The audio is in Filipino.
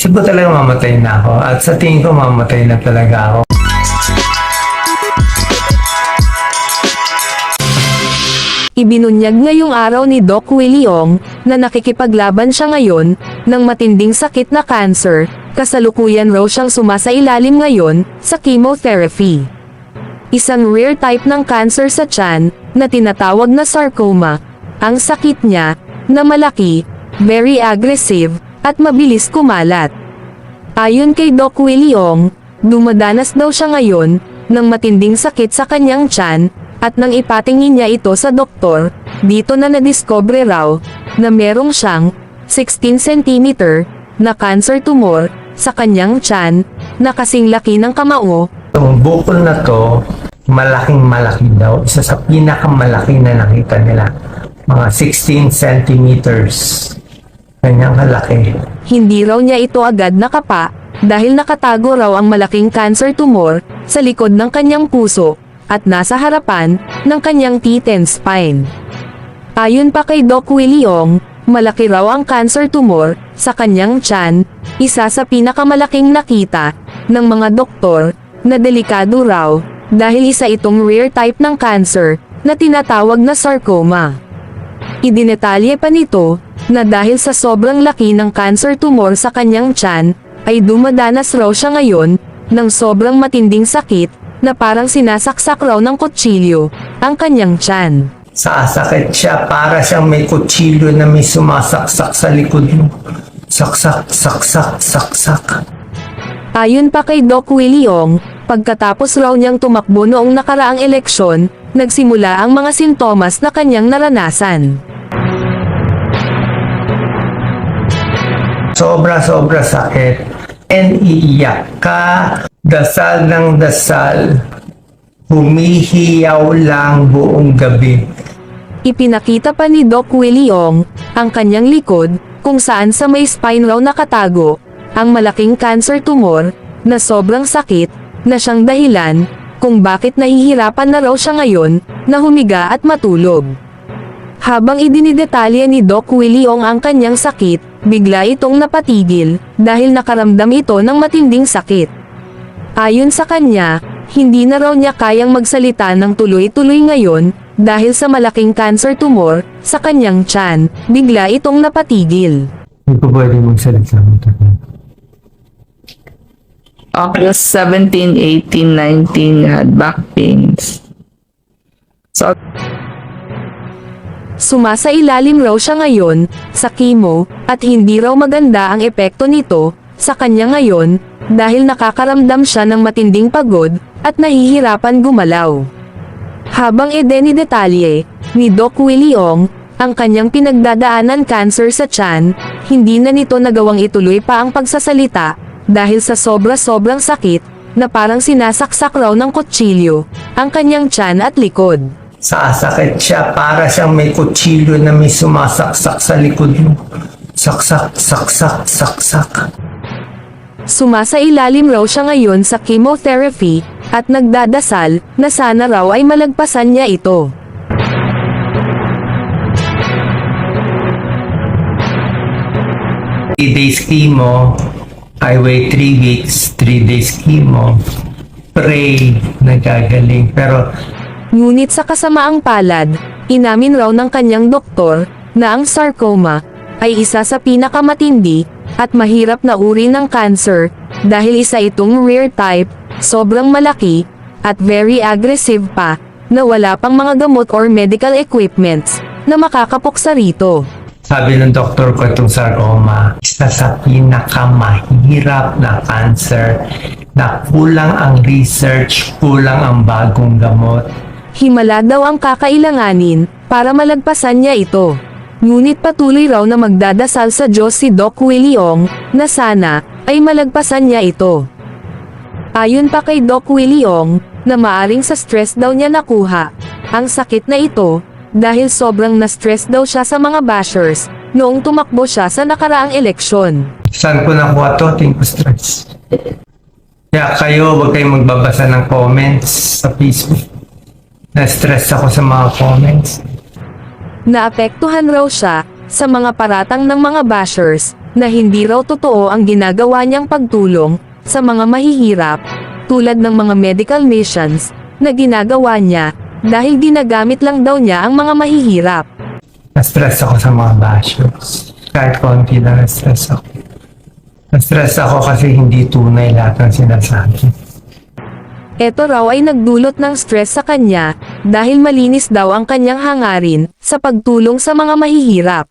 Siguro talaga mamatay na ako. At sa tingin ko mamatay na talaga ako. Ibinunyag ngayong araw ni Doc Willie Ong na nakikipaglaban siya ngayon ng matinding sakit na cancer, kasalukuyan raw siyang sumasailalim ngayon sa chemotherapy. Isang rare type ng cancer sa tiyan na tinatawag na sarcoma. Ang sakit niya, na malaki, very aggressive, at mabilis kumalat. Ayon kay Doc Willie Ong, dumadanas daw siya ngayon ng matinding sakit sa kanyang tiyan at nang ipatingin niya ito sa doktor, dito na nadiscover raw na merong siyang 16 cm na cancer tumor sa kanyang tiyan na kasing laki ng kamao Itong bukol na to, malaking malaki daw. Isa sa pinakamalaki na nakita nila. Mga 16 centimeters. Kanyang kalaki. Hindi raw niya ito agad nakapa, dahil nakatago raw ang malaking cancer tumor sa likod ng kanyang puso at nasa harapan ng kanyang teeth and spine. Ayon pa kay Doc Willie malaki raw ang cancer tumor sa kanyang tiyan, isa sa pinakamalaking nakita ng mga doktor na delikado raw dahil isa itong rare type ng cancer na tinatawag na sarcoma. Idinetalye pa nito na dahil sa sobrang laki ng cancer tumor sa kanyang tiyan, ay dumadanas raw siya ngayon ng sobrang matinding sakit na parang sinasaksak raw ng kutsilyo ang kanyang tiyan. Sasakit siya para siyang may kutsilyo na may sumasaksak sa likod mo. Saksak, saksak, saksak. Ayon pa kay Doc Willie Ong, pagkatapos raw niyang tumakbo noong nakaraang eleksyon, nagsimula ang mga sintomas na kanyang naranasan. Sobra-sobra sakit. And iiyak ka. Dasal ng dasal. Humihiyaw lang buong gabi. Ipinakita pa ni Doc Willie ang kanyang likod, kung saan sa may spine raw nakatago, ang malaking cancer tumor, na sobrang sakit, na siyang dahilan, kung bakit nahihirapan na raw siya ngayon, na humiga at matulog. Habang idinidetalye ni Doc Willie ang kanyang sakit, bigla itong napatigil, dahil nakaramdam ito ng matinding sakit. Ayon sa kanya, hindi na raw niya kayang magsalita ng tuloy-tuloy ngayon, dahil sa malaking cancer tumor, sa kanyang tiyan, bigla itong napatigil. Hindi ko pwede magsalita mo August 17, 18, 19 had back pains. So, Sumasailalim raw siya ngayon, sa chemo, at hindi raw maganda ang epekto nito, sa kanya ngayon, dahil nakakaramdam siya ng matinding pagod, at nahihirapan gumalaw. Habang ideni-detalye, ni Doc Willie Ong, ang kanyang pinagdadaanan cancer sa tiyan, hindi na nito nagawang ituloy pa ang pagsasalita, dahil sa sobra-sobrang sakit, na parang sinasaksak raw ng kutsilyo, ang kanyang tiyan at likod. Sasakit siya para siyang may kutsilyo na may sumasaksak sa likod mo. Saksak, saksak, saksak. Sumasailalim raw siya ngayon sa chemotherapy, at nagdadasal, na sana raw ay malagpasan niya ito. Three days chemo. I wait three weeks, three days chemo. Pray, nagagaling. Pero Ngunit sa kasamaang palad, inamin raw ng kanyang doktor, na ang sarcoma, ay isa sa pinakamatindi, at mahirap na uri ng cancer, dahil isa itong rare type, sobrang malaki, at very aggressive pa, na wala pang mga gamot or medical equipments, na makakapuksa rito. sabi ng doktor ko itong sarcoma, isa sa pinakamahirap na cancer na kulang ang research, kulang ang bagong gamot. Himala daw ang kakailanganin para malagpasan niya ito. Ngunit patuloy raw na magdadasal sa Diyos si Doc Willie na sana ay malagpasan niya ito. Ayon pa kay Doc Willie na maaring sa stress daw niya nakuha ang sakit na ito dahil sobrang na-stress daw siya sa mga bashers noong tumakbo siya sa nakaraang eleksyon. Saan ko nakuha to? Think ko stress. Kaya kayo, huwag kayong magbabasa ng comments sa Facebook. Na-stress ako sa mga comments. Naapektuhan raw siya sa mga paratang ng mga bashers, na hindi raw totoo ang ginagawa niyang pagtulong sa mga mahihirap, tulad ng mga medical missions na ginagawa niya dahil ginagamit lang daw niya ang mga mahihirap. Na-stress ako sa mga bashers. Kahit konti lang na-stress ako. Na-stress ako kasi hindi tunay lahat ng sinasabi. Ito raw ay nagdulot ng stress sa kanya dahil malinis daw ang kanyang hangarin sa pagtulong sa mga mahihirap.